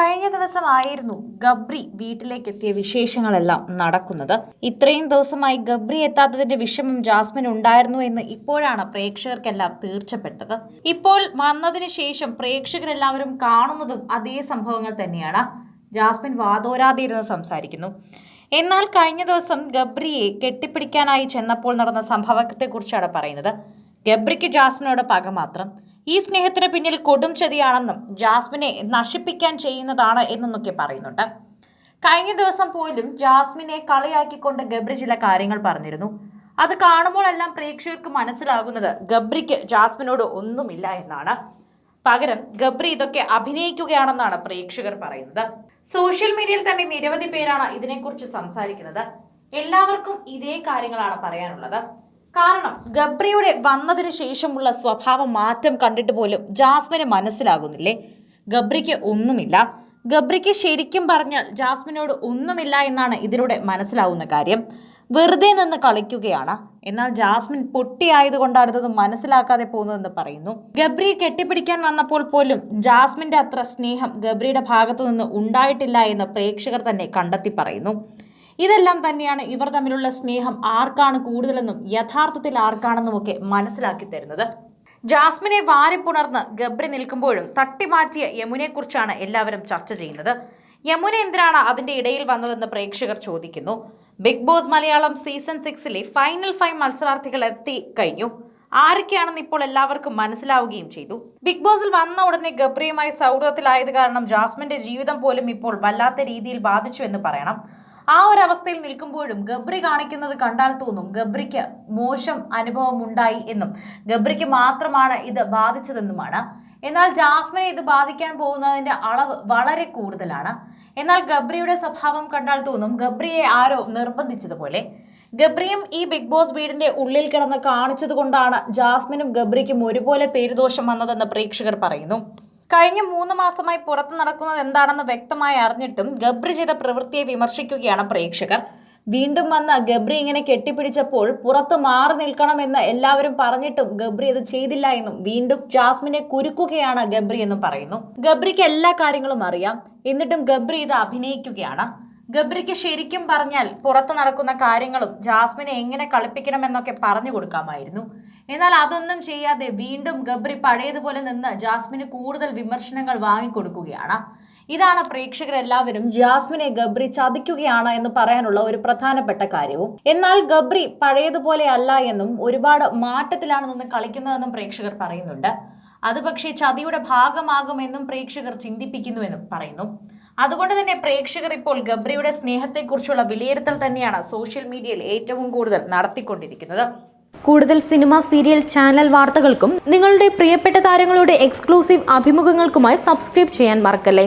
കഴിഞ്ഞ ദിവസമായിരുന്നു ഗബ്രി വീട്ടിലേക്ക് എത്തിയ വിശേഷങ്ങളെല്ലാം നടക്കുന്നത്. ഇത്രയും ദിവസമായി ഗബ്രി എത്താത്തതിന്റെ വിഷമം ജാസ്മിൻ ഉണ്ടായിരുന്നു എന്ന് ഇപ്പോഴാണ് പ്രേക്ഷകർക്കെല്ലാം തീർച്ചപ്പെട്ടത്. ഇപ്പോൾ വന്നതിന് ശേഷം പ്രേക്ഷകരെല്ലാവരും കാണുന്നതും അതേ സംഭവങ്ങൾ തന്നെയാണ്. ജാസ്മിൻ വാതോരാതെ ഇരുന്ന് സംസാരിക്കുന്നു. എന്നാൽ കഴിഞ്ഞ ദിവസം ഗബ്രിയെ കെട്ടിപ്പിടിക്കാനായി ചെന്നപ്പോൾ നടന്ന സംഭവത്തെക്കുറിച്ചാണ് പറയുന്നത്. ഗബ്രിക്ക് ജാസ്മിനോട് പക മാത്രം. ഈ സ്നേഹത്തിന് പിന്നിൽ കൊടും ചതിയാണെന്നും ജാസ്മിനെ നശിപ്പിക്കാൻ ചെയ്യുന്നതാണ് എന്നൊക്കെ പറയുന്നുണ്ട്. കഴിഞ്ഞ ദിവസം പോലും ജാസ്മിനെ കളിയാക്കിക്കൊണ്ട് ഗബ്രി ചില കാര്യങ്ങൾ പറഞ്ഞിരുന്നു. അത് കാണുമ്പോഴെല്ലാം പ്രേക്ഷകർക്ക് മനസ്സിലാകുന്നത് ഗബ്രിക്ക് ജാസ്മിനോട് ഒന്നുമില്ല എന്നാണ്. പകരം ഗബ്രി ഇതൊക്കെ അഭിനയിക്കുകയാണെന്നാണ് പ്രേക്ഷകർ പറയുന്നത്. സോഷ്യൽ മീഡിയയിൽ തന്നെ നിരവധി പേരാണ് ഇതിനെക്കുറിച്ച് സംസാരിക്കുന്നത്. എല്ലാവർക്കും ഇതേ കാര്യങ്ങളാണ് പറയാനുള്ളത്. കാരണം ഗബ്രിയുടെ വന്നതിന് ശേഷമുള്ള സ്വഭാവ മാറ്റം കണ്ടിട്ട് പോലും ജാസ്മിന് മനസ്സിലാകുന്നില്ലേ? ഗബ്രിക്ക് ഒന്നുമില്ല. ഗബ്രിക്ക് ശരിക്കും പറഞ്ഞാൽ ജാസ്മിനോട് ഒന്നുമില്ല എന്നാണ് ഇതിലൂടെ മനസ്സിലാവുന്ന കാര്യം. വെറുതെ നിന്ന് കളിക്കുകയാണ്. എന്നാൽ ജാസ്മിൻ പൊട്ടിയായതുകൊണ്ടാണ് ഇതൊന്നും മനസ്സിലാക്കാതെ പോകുന്നതെന്ന് പറയുന്നു. ഗബ്രിയെ കെട്ടിപ്പിടിക്കാൻ വന്നപ്പോൾ പോലും ജാസ്മിന്റെ അത്ര സ്നേഹം ഗബ്രിയുടെ ഭാഗത്തു നിന്ന് ഉണ്ടായിട്ടില്ല എന്ന് പ്രേക്ഷകർ തന്നെ കണ്ടെത്തി പറയുന്നു. ഇതെല്ലാം തന്നെയാണ് ഇവർ തമ്മിലുള്ള സ്നേഹം ആർക്കാണ് കൂടുതലെന്നും യഥാർത്ഥത്തിൽ ആർക്കാണെന്നുമൊക്കെ മനസ്സിലാക്കി തരുന്നത്. ജാസ്മിനെ വാരിപ്പുണർന്ന് ഗബ്രി നിൽക്കുമ്പോഴും തട്ടിമാറ്റിയ യമുനെക്കുറിച്ചാണ് എല്ലാവരും ചർച്ച ചെയ്യുന്നത്. യമുന എന്തിനാണ് അതിന്റെ ഇടയിൽ വന്നതെന്ന് പ്രേക്ഷകർ ചോദിക്കുന്നു. ബിഗ് ബോസ് മലയാളം സീസൺ സിക്സിലെ ഫൈനൽ ഫൈവ് മത്സരാർത്ഥികൾ എത്തി കഴിഞ്ഞു. ആരൊക്കെയാണെന്ന് ഇപ്പോൾ എല്ലാവർക്കും മനസ്സിലാവുകയും ചെയ്തു. ബിഗ് ബോസിൽ വന്ന ഉടനെ ഗബ്രിയുമായി സൗഹൃദത്തിലായത് കാരണം ജാസ്മിന്റെ ജീവിതം പോലും ഇപ്പോൾ വല്ലാത്ത രീതിയിൽ ബാധിച്ചു എന്ന് പറയണം. ആ ഒരു അവസ്ഥയിൽ നിൽക്കുമ്പോഴും ഗബ്രി കാണിക്കുന്നത് കണ്ടാൽ തോന്നും ഗബ്രിക്ക് മോശം അനുഭവം ഉണ്ടായി എന്നും. ഗബ്രിക്ക് മാത്രമാണ് ഇത് ബാധിച്ചതെന്നുമാണ്. എന്നാൽ ജാസ്മിനെ ഇത് ബാധിക്കാൻ പോകുന്നതിന്റെ അളവ് വളരെ കൂടുതലാണ്. എന്നാൽ ഗബ്രിയുടെ സ്വഭാവം കണ്ടാൽ തോന്നും ഗബ്രിയെ ആരോ നിർബന്ധിച്ചതുപോലെ. ഗബ്രിയും ഈ ബിഗ് ബോസ് വീടിന്റെ ഉള്ളിൽ കിടന്ന് കാണിച്ചതുകൊണ്ടാണ് ജാസ്മിനും ഗബ്രിക്കും ഒരുപോലെ പേരുദോഷം വന്നതെന്ന് പ്രേക്ഷകർ പറയുന്നു. കഴിഞ്ഞ മൂന്ന് മാസമായി പുറത്തു നടക്കുന്നത് എന്താണെന്ന് വ്യക്തമായി അറിഞ്ഞിട്ടും ഗബ്രി ചെയ്ത പ്രവൃത്തിയെ വിമർശിക്കുകയാണ് പ്രേക്ഷകർ. വീണ്ടും വന്ന ഗബ്രി ഇങ്ങനെ കെട്ടിപ്പിടിച്ചപ്പോൾ പുറത്ത് മാറി നിൽക്കണമെന്ന് എല്ലാവരും പറഞ്ഞിട്ടും ഗബ്രി അത് ചെയ്തില്ല എന്നും വീണ്ടും ജാസ്മിനെ കുരുക്കുകയാണ് ഗബ്രി എന്നും പറയുന്നു. ഗബ്രിക്ക് എല്ലാ കാര്യങ്ങളും അറിയാം. എന്നിട്ടും ഗബ്രി ഇത് അഭിനയിക്കുകയാണ്. ഗബ്രിക്ക് ശരിക്കും പറഞ്ഞാൽ പുറത്തു നടക്കുന്ന കാര്യങ്ങളും ജാസ്മിനെ എങ്ങനെ കളിപ്പിക്കണമെന്നൊക്കെ പറഞ്ഞു കൊടുക്കാമായിരുന്നു. എന്നാൽ അതൊന്നും ചെയ്യാതെ വീണ്ടും ഗബ്രി പഴയതുപോലെ നിന്ന് ജാസ്മിന് കൂടുതൽ വിമർശനങ്ങൾ വാങ്ങിക്കൊടുക്കുകയാണ്. ഇതാണ് പ്രേക്ഷകരെല്ലാവരും ജാസ്മിനെ ഗബ്രി ചതിക്കുകയാണ് എന്ന് പറയാനുള്ള ഒരു പ്രധാനപ്പെട്ട കാര്യവും. എന്നാൽ ഗബ്രി പഴയതുപോലെ അല്ല എന്നും ഒരുപാട് മാറ്റത്തിലാണ് നിന്ന് കളിക്കുന്നതെന്നും പ്രേക്ഷകർ പറയുന്നുണ്ട്. അത് പക്ഷേ ചതിയുടെ ഭാഗമാകുമെന്നും പ്രേക്ഷകർ ചിന്തിപ്പിക്കുന്നുവെന്നും പറയുന്നു. അതുകൊണ്ട് തന്നെ പ്രേക്ഷകർ ഇപ്പോൾ ഗബ്രിയുടെ സ്നേഹത്തെക്കുറിച്ചുള്ള വിലയിരുത്തൽ തന്നെയാണ് സോഷ്യൽ മീഡിയയിൽ ഏറ്റവും കൂടുതൽ നടത്തിക്കൊണ്ടിരിക്കുന്നത്. കൂടുതൽ സിനിമ സീരിയൽ ചാനൽ വാർത്തകൾക്കും നിങ്ങളുടെ പ്രിയപ്പെട്ട താരങ്ങളുടെ എക്സ്ക്ലൂസീവ് അഭിമുഖങ്ങൾക്കുമായി സബ്സ്ക്രൈബ് ചെയ്യാൻ മറക്കല്ലേ?